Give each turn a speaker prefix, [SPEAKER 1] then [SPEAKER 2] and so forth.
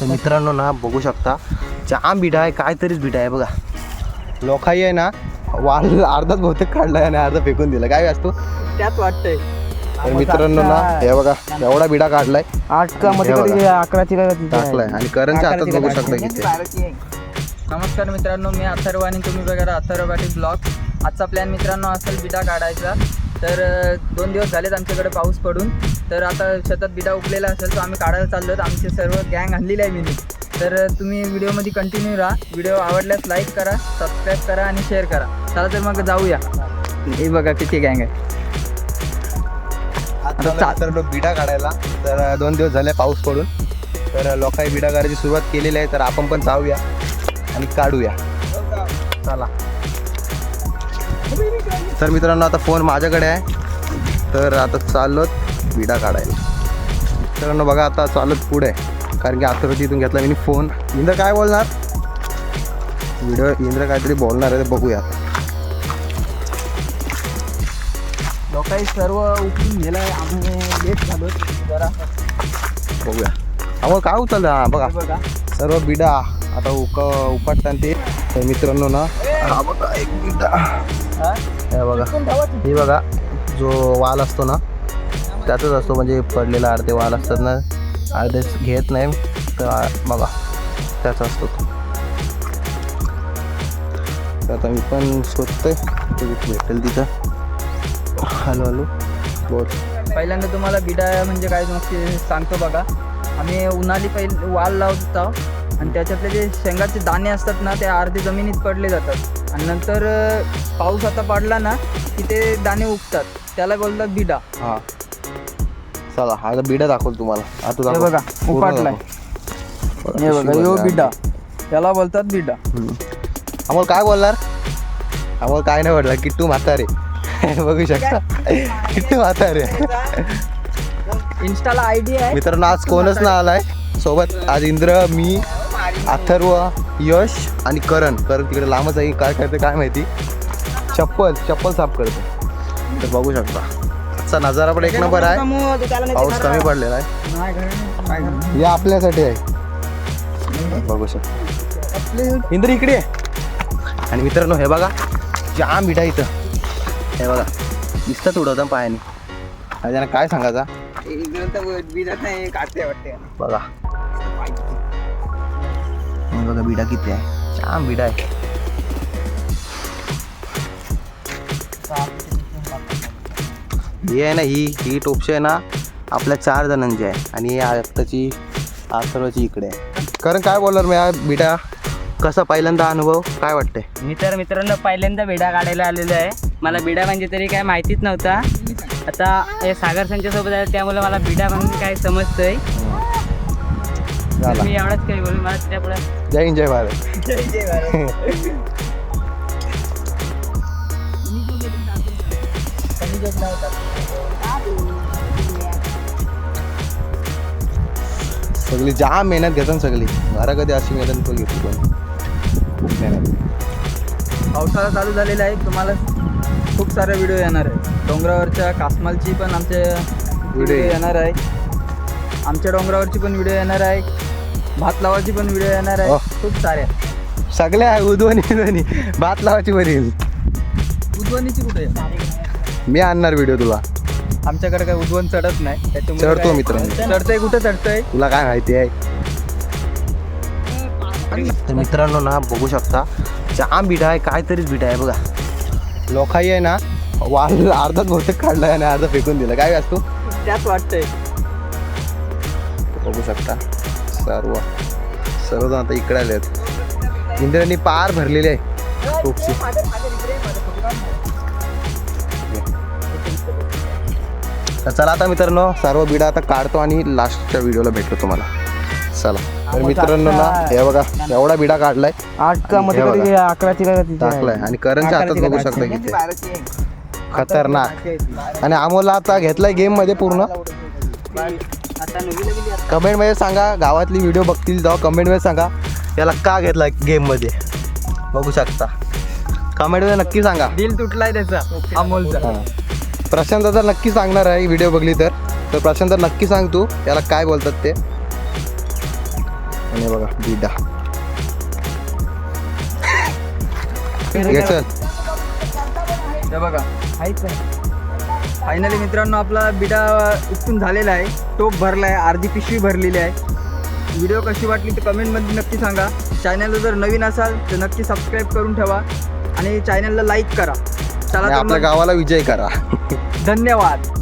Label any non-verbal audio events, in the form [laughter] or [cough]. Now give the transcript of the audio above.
[SPEAKER 1] तर मित्रांनो ना बघू शकता जाम बिडा आहे काहीतरीच बिडा आहे बघा. लोकाई आहे ना वाल अर्धाच बहुतेक काढलाय आणि अर्धा फेकून दिला. काय असतो
[SPEAKER 2] त्यात वाटतंय.
[SPEAKER 1] तर मित्रांनो ना हे बघा एवढा बिडा काढलाय.
[SPEAKER 2] आठ का मध्ये. कधी अकराची काय.
[SPEAKER 1] टाकलाय. आणि करणच्या हातात बघू शकता
[SPEAKER 2] काढली.
[SPEAKER 1] किती.
[SPEAKER 3] नमस्कार मित्रांनो मी अथर्व आणि तुम्ही बघा अथर्व पाटील ब्लॉग. आजचा प्लॅन मित्रांनो असेल बिडा काढायचा. तर दोन दिवस झालेत आमच्याकडे पाऊस पडून. तर आता शेतात बिडा उगलेला असेल तो आम्ही काढायला चाललो आमचे सर्व गँग आणलेली आहे मिनी. तर तुम्ही व्हिडिओमध्ये कंटिन्यू राहा. व्हिडिओ आवडल्यास लाईक करा सबस्क्राईब करा आणि शेअर करा. चला तर मग जाऊया. हे बघा किती गँग आहे.
[SPEAKER 1] आता तर बिडा काढायला. तर दोन दिवस झाले पाऊस पडून. तर लोकांनी बिडा काढायची सुरुवात केलेली आहे. तर आपण पण जाऊया आणि काढूया. चला. तर मित्रांनो आता फोन माझ्याकडे आहे. तर आता चाललोत विडा काढायला. मित्रांनो बघा आता चालत पुढे. कारण की आता तिथून घेतला मी फोन. इंद्र काय बोलणार? व्हिडिओ इंद्र काहीतरी बोलणार आहे ते बघूया.
[SPEAKER 3] लोकांनी सर्व उठून गेलाय आम्ही लेट झालो. जरा
[SPEAKER 1] बघूया. अहो काय उचललं? बघा.
[SPEAKER 3] बघा.
[SPEAKER 1] सर्व बिडा. आता उक उपटतात ते. तर मित्रांनो ना हा बघा एक बिडा.
[SPEAKER 3] हे
[SPEAKER 1] बघा. हे बघा जो वाल असतो ना त्यातच असतो म्हणजे पडलेला अर्धे वाल असतात ना अर्धेच घेत नाही तर बघा त्याचा असतो तो. तर आता मी पण शोधतोय भेटेल तिथं. हॅलो हॅलो बोल.
[SPEAKER 3] पहिल्यांदा तुम्हाला बिडा म्हणजे काय नक्की सांगतो बघा. आम्ही उन्हाळी पहिले वाल लावत आणि त्याच्यातले जे शेंगाचे दाणे असतात ना ते अर्धे जमिनीत पडले जातात. आणि नंतर अं, पाऊस आता पडला ना की ते दाणे उगतात. त्याला बोलतात बिडा.
[SPEAKER 1] हां. चला हा बिडा दाखवतो तुम्हाला. आता
[SPEAKER 3] हे. बघा उपाटलाय. हे बघा यो बिडा. त्याला बोलतात बिडा.
[SPEAKER 1] अमोल काय बोलणार? अमोल काय नाही म्हटलं किट्टू म्हातारे. [laughs] बघू शकता. किट्टू म्हातारे.
[SPEAKER 3] इन्स्टाला आय डी आहे.
[SPEAKER 1] मित्रांनो आज कोणच ना आलाय. सोबत आज इंद्र मी अथर्व यश आणि करण. करण तिकडे लांबच आहे काय करते काय माहिती. चप्पल चप्पल साफ करते. तर बघू शकता. आजचा नजारा पण एक नंबर आहे. पाऊस कमी पडलेला आहे. या आपल्यासाठी आहे. बघू शकता. इंद्र इकडे आहे. आणि मित्रांनो हे बघा. जाम मिठा इथं. हे बघा. दिसतात उडवता पायाने. आणि त्यांना काय सांगायचा? बघा. हे बघा बिडा किती आहे. जाम बिडा आहे. ही आहे ना ही ही टोपशी आहे ना आपल्या चार जणांची आहे. आणि आत्ताची आथर्वाची इकडे आहे. कारण काय बोलणार मी हा बिडा? कसा पहिल्यांदा अनुभव काय वाटतंय?
[SPEAKER 2] मी तर मित्रांनो पहिल्यांदा बिडा काढायला आलेलो आहे. मला बिडा म्हणजे तरी काय माहितीच नव्हता. आता हे सागर संच्या सोबत आहे त्यामुळे मला बिडा म्हणजे काय समजतंय. मी एवढंच काही बोलू मला त्यापुढे
[SPEAKER 1] जय हिंद जय भारत. सगळी जाम मेहनत घेतात सगळी. घरा कधी अशी मेहनत पण घेतली पण खूप मेहनत
[SPEAKER 3] पावसाळा चालू झालेला आहे तुम्हाला खूप सारे व्हिडिओ येणार आहे डोंगरावरच्या कासमालची पण आमचे व्हिडिओ. येणार आहे. आमच्या डोंगरावरची पण व्हिडिओ येणार आहे. भात लावायची पण व्हिडिओ येणार आहे.
[SPEAKER 1] हो.
[SPEAKER 3] खूप साऱ्या
[SPEAKER 1] सगळ्या आहे उद्वणी उद्वणी भात लावायची बरील
[SPEAKER 3] उद्वनीची कुठे आहे?
[SPEAKER 1] मी आणणार व्हिडिओ तुला.
[SPEAKER 3] आमच्याकडे काय उद्वन चढत नाही. त्याच्यामुळे
[SPEAKER 1] चढतो
[SPEAKER 3] काय-
[SPEAKER 1] मित्रांनो.
[SPEAKER 3] चढतंय? कुठं चढतंय?
[SPEAKER 1] तुला काय माहिती आहे? तर मित्रांनो ना बघू शकता. जाम बिडा आहे काहीतरीच बिडा आहे बघा. लोकाई आहे ना वाल अर्धाच बहुतेक काढलाय आणि अर्धा फेकून दिला. काय असतो
[SPEAKER 3] त्यात वाटतंय.
[SPEAKER 1] बघू शकता. सर्व सर्वजण आता इकडे आले आहेत इंद्रांनी पार भरलेली आहे. खूपशी. तर चला आता मित्रांनो सर्व बिडा आता काढतो आणि लास्टच्या व्हिडिओला भेटतो तुम्हाला. चला. तर मित्रांनो ना हे बघा एवढा बिडा काढलाय.
[SPEAKER 2] आठ का मध्ये अकराची.
[SPEAKER 1] टाकलाय. आणि करणच्या हातात बघू शकता किती खतरनाक. आणि अमोलला आता घेतलाय गेममध्ये पूर्ण.
[SPEAKER 3] आता नवीन नवीन
[SPEAKER 1] कमेंटमध्ये सांगा गावातली व्हिडिओ बघतील तेव्हा कमेंटमध्ये सांगा याला का घेतला गेममध्ये? बघू शकता. कमेंटमध्ये नक्की सांगा.
[SPEAKER 3] दिल तुटलाय त्याचा. अमोलचा.
[SPEAKER 1] प्रशांत तर नक्की सांगणार आहे व्हिडिओ बघली तर. तर प्रशांत नक्की सांग तू याला काय बोलतात ते. आणि हे बघा बिडा. घे चल.
[SPEAKER 3] हे बघा फायनली मित्रांनो आपला बिडा उपटून झालेला आहे. टोप भरला आहे. अर्धी पिशवी भरलेली आहे. व्हिडिओ कशी वाटली तर कमेंटमध्ये नक्की सांगा. चॅनलला जर नवीन असाल तर नक्की सबस्क्राईब करून ठेवा. आणि चॅनलला लाईक करा. चला
[SPEAKER 1] आपल्या गावाला विजय करा.
[SPEAKER 3] धन्यवाद.